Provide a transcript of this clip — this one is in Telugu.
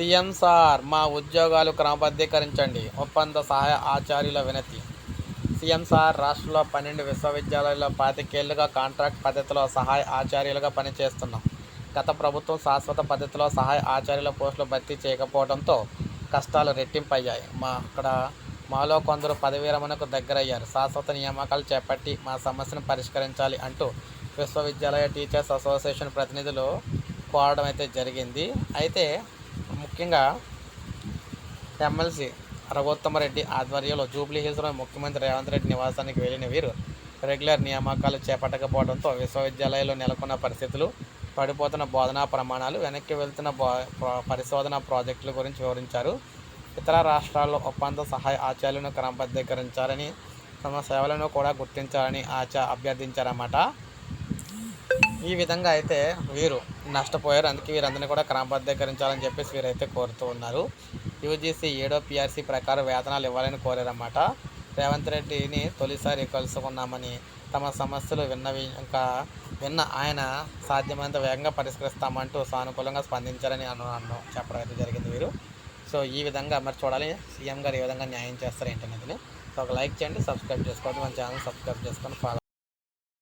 సీఎం సార్ మా ఉద్యోగాలు క్రమబద్ధీకరించండి. ఒప్పంద సహాయ ఆచార్యుల వినతి. సీఎం సార్ రాష్ట్రంలో పన్నెండు విశ్వవిద్యాలయాల్లో పాతికేళ్ళుగా కాంట్రాక్ట్ పద్ధతిలో సహాయ ఆచార్యులుగా పనిచేస్తున్నాం. గత ప్రభుత్వం శాశ్వత పద్ధతిలో సహాయ ఆచార్యుల పోస్టులు భర్తీ చేయకపోవడంతో కష్టాలు రెట్టింపయ్యాయి. మా అక్కడ మాలో కొందరు పదవీ దగ్గరయ్యారు. శాశ్వత నియామకాలు చేపట్టి మా సమస్యను పరిష్కరించాలి అంటూ విశ్వవిద్యాలయ టీచర్స్ అసోసియేషన్ ప్రతినిధులు కోరడం అయితే జరిగింది. అయితే ముఖ్యంగా ఎమ్మెల్సీ రఘుత్తమరెడ్డి ఆధ్వర్యంలో జూబ్లీ హిల్స్లో ముఖ్యమంత్రి రేవంత్ రెడ్డి నివాసానికి వెళ్ళిన వీరు రెగ్యులర్ నియామకాలు చేపట్టకపోవడంతో విశ్వవిద్యాలయంలో నెలకొన్న పరిస్థితులు పడిపోతున్న బోధనా ప్రమాణాలు వెనక్కి వెళ్తున్న పరిశోధన ప్రాజెక్టుల గురించి వివరించారు. ఇతర రాష్ట్రాల్లో ఒప్పంద సహాయ ఆచార్యులను క్రమబద్ధీకరించాలని తమ సేవలను కూడా గుర్తించాలని ఆచ అభ్యర్థించారన్నమాట. ఈ విధంగా అయితే వీరు నష్టపోయారు. అందుకే వీరందరినీ కూడా క్రమబద్ధీకరించాలని చెప్పేసి వీరైతే కోరుతూ ఉన్నారు. యూజీసీ ఏడో పిఆర్సీ ప్రకారం వేతనాలు ఇవ్వాలని కోరారన్నమాట. రేవంత్ రెడ్డిని తొలిసారి కలుసుకున్నామని తమ సమస్యలు విన్నవి ఇంకా విన్న ఆయన సాధ్యమైనంత వేగంగా పరిష్కరిస్తామంటూ సానుకూలంగా స్పందించారని అను అను చెప్పడం అయితే జరిగింది వీరు. సో ఈ విధంగా మరి చూడాలి. సీఎం గారు ఏ విధంగా న్యాయం చేస్తారు ఏంటనేది సో ఒక లైక్ చేయండి సబ్స్క్రైబ్ చేసుకోండి మన ఛానల్ సబ్స్క్రైబ్ చేసుకొని ఫాలో